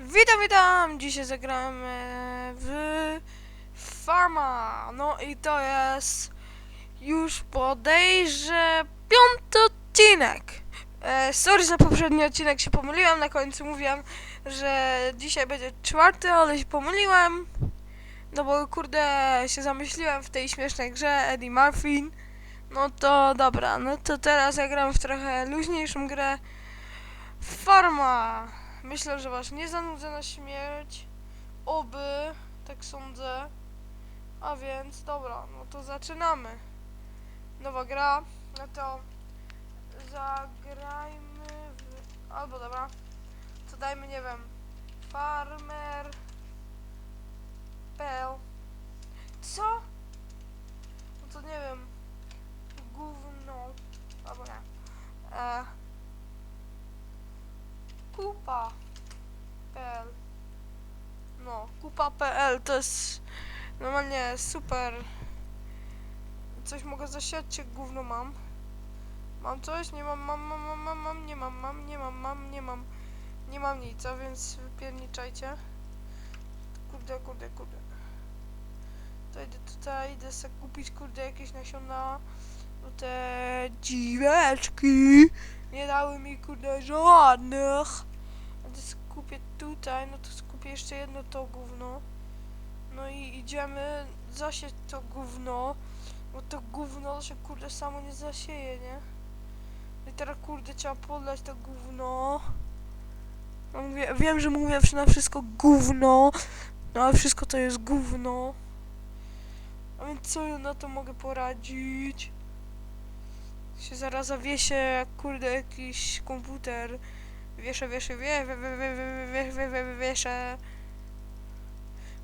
Witam, witam! Dzisiaj zagramy w Farma. No i to jest już podejrzę piąty odcinek. E, sorry za poprzedni odcinek, się pomyliłem. Na końcu mówiłem, że dzisiaj będzie czwarty, ale się pomyliłem. No bo kurde się zamyśliłem w tej śmiesznej grze Eddie Murphy. No to dobra, no to teraz ja gram w trochę luźniejszą grę. Farma. Myślę, że was nie zanudzę na śmierć. Oby, tak sądzę. A więc, dobra, no to zaczynamy. Nowa gra, no to zagrajmy w... Albo dobra, to dajmy, nie wiem, farmer... Pel. Co? No to nie wiem, gówno, albo nie. E, kupa.pl No, kupa.pl to jest normalnie super. Coś mogę zasiać, czy gówno mam? Mam coś? Nie mam, mam, mam, mam, mam, mam, nie mam, mam, nie mam, mam, nie mam. Nie mam nic, a więc wypierniczajcie. Kurde, kurde, kurde. To idę tutaj, idę sobie kupić, kurde, jakieś nasiona. No te dziweczki nie dały mi, kurde, żadnych. To skupię tutaj, no to skupię jeszcze jedno to gówno. No i idziemy zasieć to gówno. Bo to gówno się kurde samo nie zasieje, nie? No I teraz kurde trzeba podlać to gówno. No mówię, wiem, że mówię na wszystko gówno. No ale wszystko to jest gówno. A więc co ja na to mogę poradzić? Się zaraz zawiesie jak kurde jakiś komputer. Wieszę, wieszę, wieszę, wieszę, wieszę.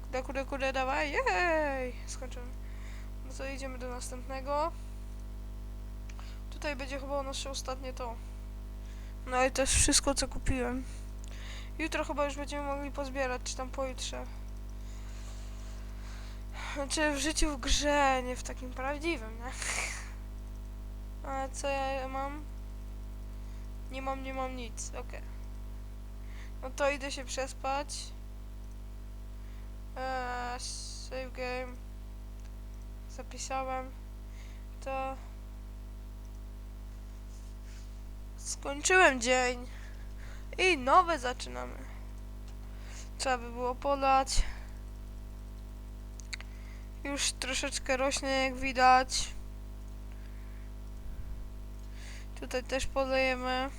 Kuda, kuda, kuda, dawaj, jej! Skończyłem. No to idziemy do następnego. Tutaj będzie chyba nasze ostatnie to. No i to jest wszystko, co kupiłem. Jutro chyba już będziemy mogli pozbierać, czy tam pojutrze. Znaczy w życiu w grze, nie w takim prawdziwym, nie? A co ja mam? Nie mam, nie mam nic, okej. No to idę się przespać. Eee, save game. Zapisałem. To... Skończyłem dzień. I nowe zaczynamy. Trzeba by było podać. Już troszeczkę rośnie, jak widać. Tutaj też polejemy.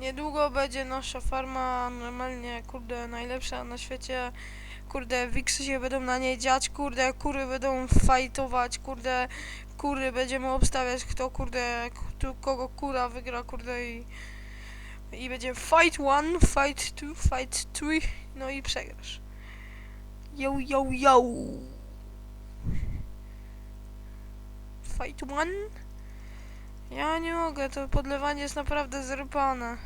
Niedługo będzie nasza farma normalnie, kurde, najlepsza na świecie. Kurde, wiksy się będą na niej dziać, kurde, kury będą fajtować, kurde, kury będziemy obstawiać, kto, kurde, kto, kogo kura wygra, kurde, i, i będzie fight one, fight two, fight three, no i przegrasz. Yo, yo, yo. Fight one? Ja nie mogę, to podlewanie jest naprawdę zrypane.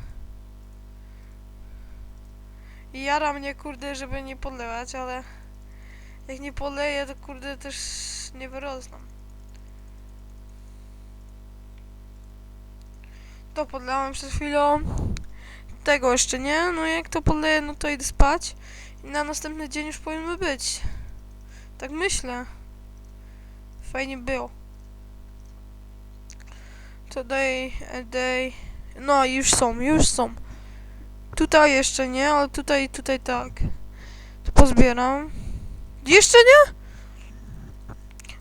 I jara mnie, kurde, żeby nie podlewać, ale jak nie poleję, to kurde też nie wyrosną. To podlałem przed chwilą. Tego jeszcze nie, no jak to podleję, no to idę spać. I na następny dzień już powinny być. Tak myślę. Fajnie było. Today, a day. No, już są, już są. Tutaj jeszcze nie, ale tutaj, tutaj tak. To pozbieram. Jeszcze nie?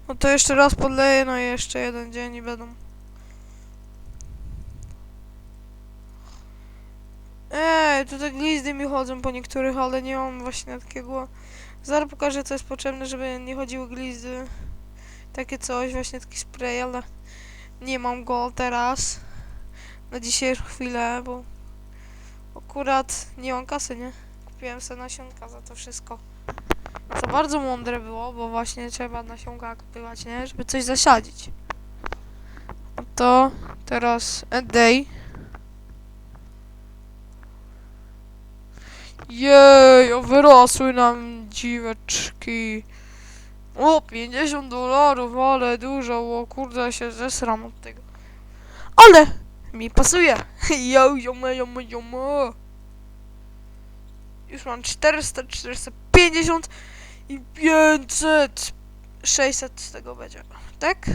No to jeszcze raz podleję, no i jeszcze jeden dzień i będą. Ej, tutaj glizdy mi chodzą po niektórych, ale nie mam właśnie takiego... Zaraz pokażę, co jest potrzebne, żeby nie chodziły glizdy. Takie coś, właśnie taki spray, ale nie mam go teraz. Na dzisiejszą chwilę, bo akurat nie mam kasy, nie? Kupiłem sobie nasionka za to wszystko. Co bardzo mądre było, bo właśnie trzeba nasionka kupować, nie? Żeby coś zasadzić. To teraz a day. Jej, wyrosły nam dziweczki. O, 50 dolarów, ale dużo, o kurde, się zesram od tego. Ale Mi pasuje. Yo, jomo, jomo, jomo. Już mam 400, 450 i 500. 600 z tego będzie, tak?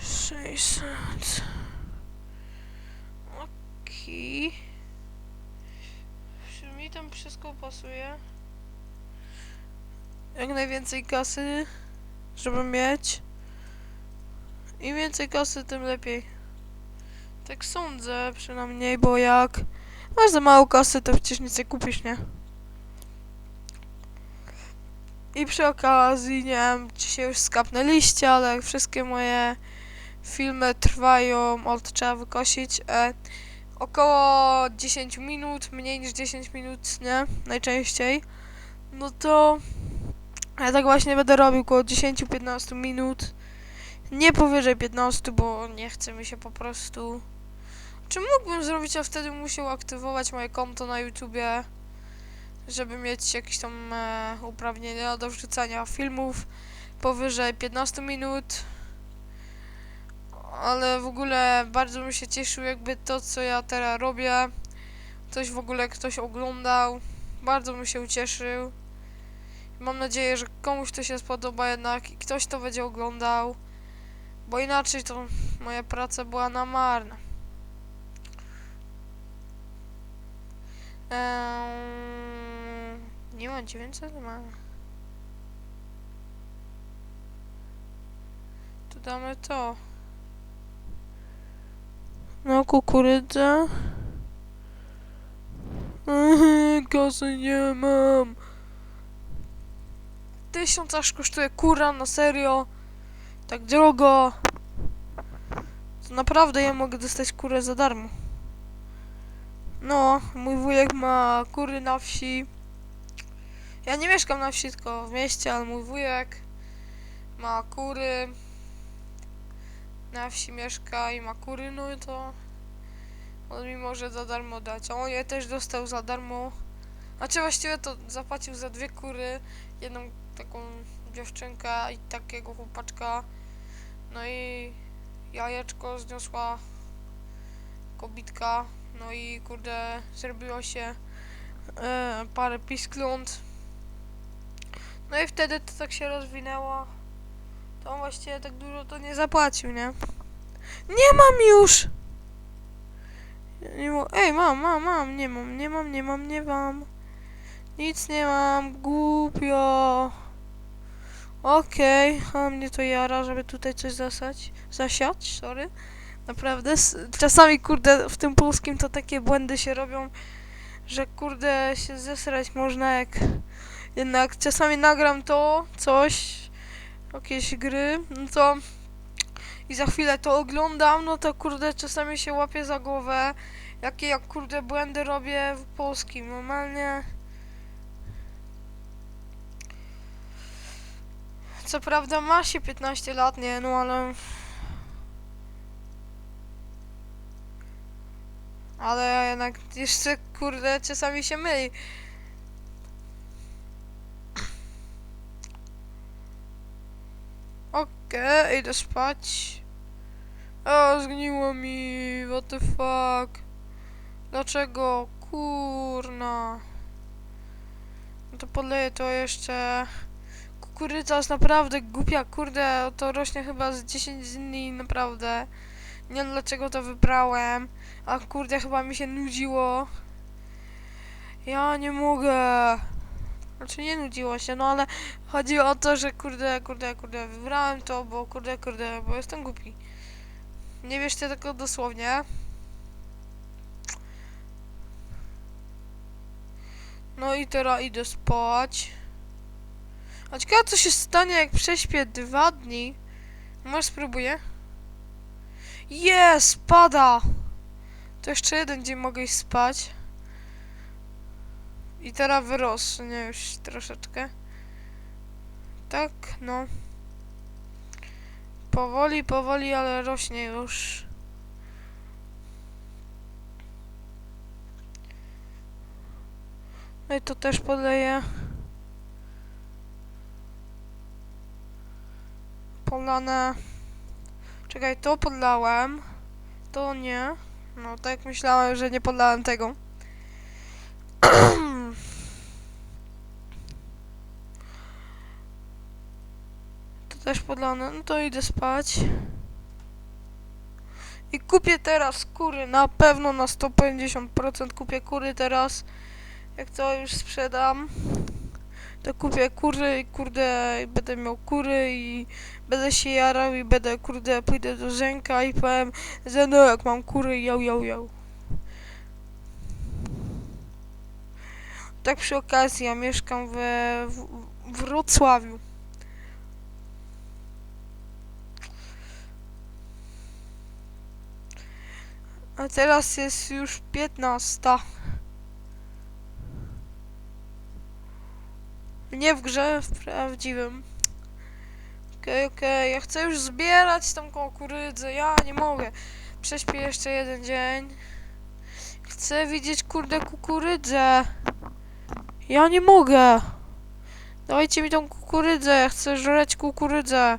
600. Okej. Czy mi tam wszystko pasuje? Jak najwięcej kasy, żeby mieć. Im więcej kasy, tym lepiej. Tak sądzę przynajmniej, bo jak masz za mało kasy, to przecież nic nie kupisz, nie? I przy okazji, nie wiem, czy się już skapnęliście, ale wszystkie moje filmy trwają, od trzeba wykosić, e, około 10 minut, mniej niż 10 minut, nie? Najczęściej. No to ja tak właśnie będę robił około 10-15 minut. Nie powyżej 15, bo nie chce mi się po prostu. Czy mógłbym zrobić, a wtedy musiał aktywować moje konto na YouTubie, żeby mieć jakieś tam e, uprawnienia do wrzucania filmów powyżej 15 minut. Ale w ogóle bardzo bym się cieszył, jakby to, co ja teraz robię, coś w ogóle ktoś oglądał. Bardzo bym się ucieszył. Mam nadzieję, że komuś to się spodoba jednak i ktoś to będzie oglądał. Bo inaczej to moja praca była na marne. Eee, nie mam 900? Mam. Tu damy to. No, kukurydza. Eee, Kasy nie mam. Tysiąc aż kosztuje kura, na serio. Tak drogo. To naprawdę ja mogę dostać kurę za darmo. No, mój wujek ma kury na wsi. Ja nie mieszkam na wsi, tylko w mieście, ale mój wujek ma kury. Na wsi mieszka i ma kury, no i to on mi może za darmo dać. A on je też dostał za darmo. Znaczy właściwie to zapłacił za dwie kury, jedną taką dziewczynkę i takiego chłopaczka. No i jajeczko zniosła kobitka. No i kurde, zrobiło się e, parę piskląt. No i wtedy to tak się rozwinęło. To on właściwie tak dużo to nie zapłacił, nie? Nie mam już! Nie Ej, mam, mam, mam, nie mam, nie mam, nie mam, nie mam. Nic nie mam, głupio. Okej, a mnie to jara, żeby tutaj coś zasać. Zasiać, sorry. Naprawdę, czasami kurde w tym polskim to takie błędy się robią, że kurde się zesrać można jak jednak czasami nagram to, coś, jakieś gry, no to i za chwilę to oglądam, no to kurde czasami się łapię za głowę, jakie jak kurde błędy robię w polskim, normalnie. Co prawda ma się 15 lat, nie, no ale... Ale jednak jeszcze, kurde, czasami się myli. Okej, idę spać. O, zgniło mi, what the fuck. Dlaczego? Kurna. No to podleję to jeszcze. Kukurydza jest naprawdę głupia, kurde, to rośnie chyba z 10 dni, naprawdę. Nie wiem dlaczego to wybrałem, a kurde chyba mi się nudziło. Ja nie mogę. Znaczy nie nudziło się, no ale chodzi o to, że kurde, kurde, kurde, wybrałem to, bo kurde, kurde, bo jestem głupi. Nie wierzcie tego dosłownie. No i teraz idę spać. A ciekawe co się stanie jak prześpię dwa dni. Może spróbuję? Jest, pada! To jeszcze jeden dzień mogę iść spać. I teraz wyrośnie już troszeczkę. Tak, no. Powoli, powoli, ale rośnie już. No i to też poleję. Polane. Czekaj, to podlałem. To nie. No tak myślałem, że nie podlałem tego. To też podlane. No to idę spać. I kupię teraz kury. Na pewno na 150% kupię kury teraz. Jak to już sprzedam. To kupię kury i kurde i będę miał kury i będę się jarał i będę kurde pójdę do Zenka i powiem Zeno jak mam kury jau jau jau. Tak przy okazji ja mieszkam we w, w Wrocławiu. A teraz jest już 15. Nie w grze, w prawdziwym. Okej, okej, ja chcę już zbierać tą kukurydzę, ja nie mogę. Prześpię jeszcze jeden dzień. Chcę widzieć, kurde, kukurydzę. Ja nie mogę. Dajcie mi tą kukurydzę, ja chcę żreć kukurydzę.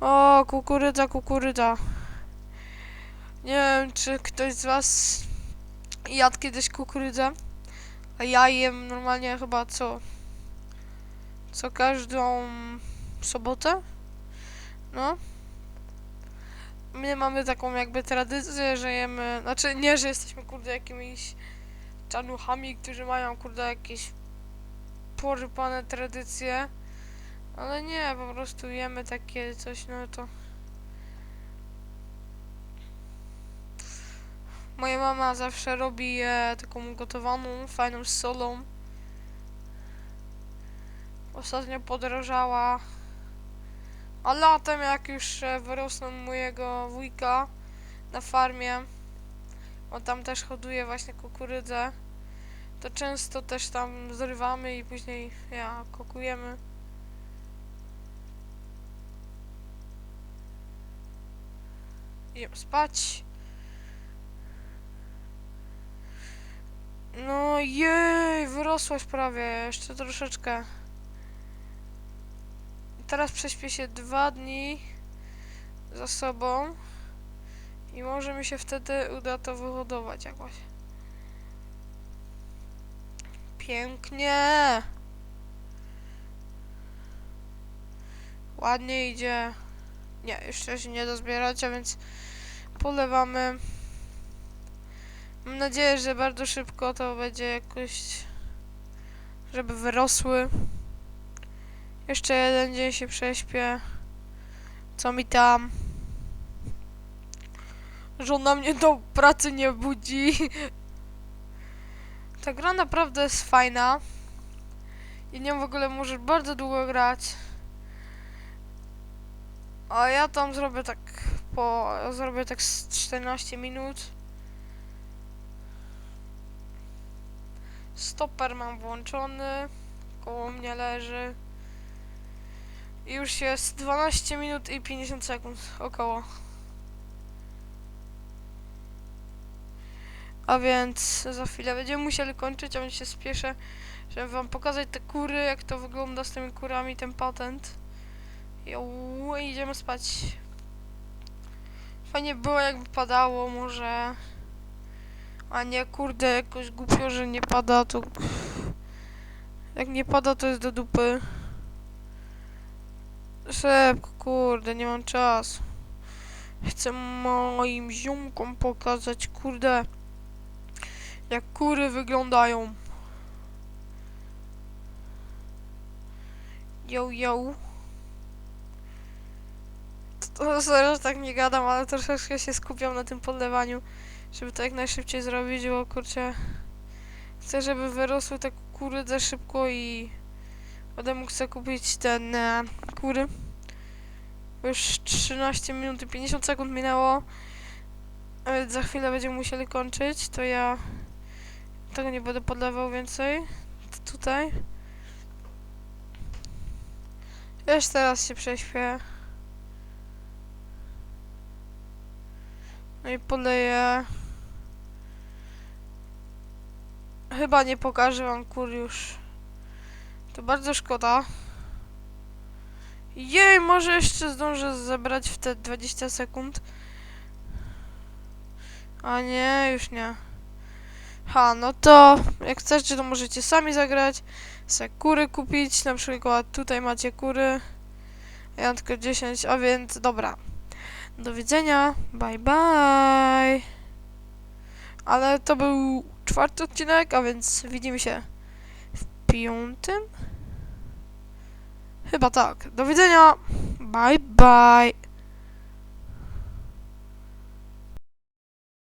O, kukurydza, kukurydza. Nie wiem, czy ktoś z was jadł kiedyś kukurydzę. A ja jem normalnie chyba co? Co każdą sobotę? No. My mamy taką jakby tradycję, że jemy, znaczy nie, że jesteśmy kurde jakimiś czanuchami, którzy mają kurde jakieś porypane tradycje, ale nie, po prostu jemy takie coś, no to... Moja mama zawsze robi e, taką gotowaną, fajną solą. Ostatnio podrożała. A latem jak już e, wyrosną mojego wujka na farmie, on tam też hoduje właśnie kukurydzę, to często też tam zrywamy i później ja kokujemy. Idziemy spać. No jej, wyrosłaś prawie, jeszcze troszeczkę. Teraz prześpię się dwa dni za sobą i może mi się wtedy uda to wyhodować jakoś. Pięknie! Ładnie idzie. Nie, jeszcze się nie da zbierać, a więc polewamy. Mam nadzieję, że bardzo szybko to będzie jakoś, żeby wyrosły. Jeszcze jeden dzień się prześpię. Co mi tam? Żona mnie do pracy nie budzi. Ta gra naprawdę jest fajna. I nią w ogóle możesz bardzo długo grać. A ja tam zrobię tak po... zrobię tak z 14 minut. Stoper mam włączony. Koło mnie leży. I już jest 12 minut i 50 sekund około. A więc za chwilę będziemy musieli kończyć, a więc się spieszę, żeby wam pokazać te kury, jak to wygląda z tymi kurami, ten patent. Jo, idziemy spać. Fajnie było jakby padało, może... A nie, kurde, jakoś głupio, że nie pada, to... Jak nie pada, to jest do dupy. Szybko, kurde, nie mam czasu. Chcę moim ziomkom pokazać, kurde, jak kury wyglądają. Yo, yo. To serio, że tak nie gadam, ale troszeczkę się skupiam na tym podlewaniu, żeby to jak najszybciej zrobić, bo kurczę, chcę, żeby wyrosły te kukurydze szybko i będę mógł kupić ten e, kury. Już 13 minut i 50 sekund minęło. Więc za chwilę będziemy musieli kończyć, to ja tego nie będę podlewał więcej. T- Tutaj. Już teraz się prześpię. No i poleję. Chyba nie pokażę wam kur już. To bardzo szkoda. Jej, może jeszcze zdążę zebrać w te 20 sekund. A nie, już nie. Ha, no to jak chcecie, to możecie sami zagrać. Se kury kupić, na przykład tutaj macie kury. Ja tylko 10, a więc dobra. Do widzenia, bye bye. Ale to był czwarty odcinek, a więc widzimy się w piątym? Chyba tak. Do widzenia, bye bye.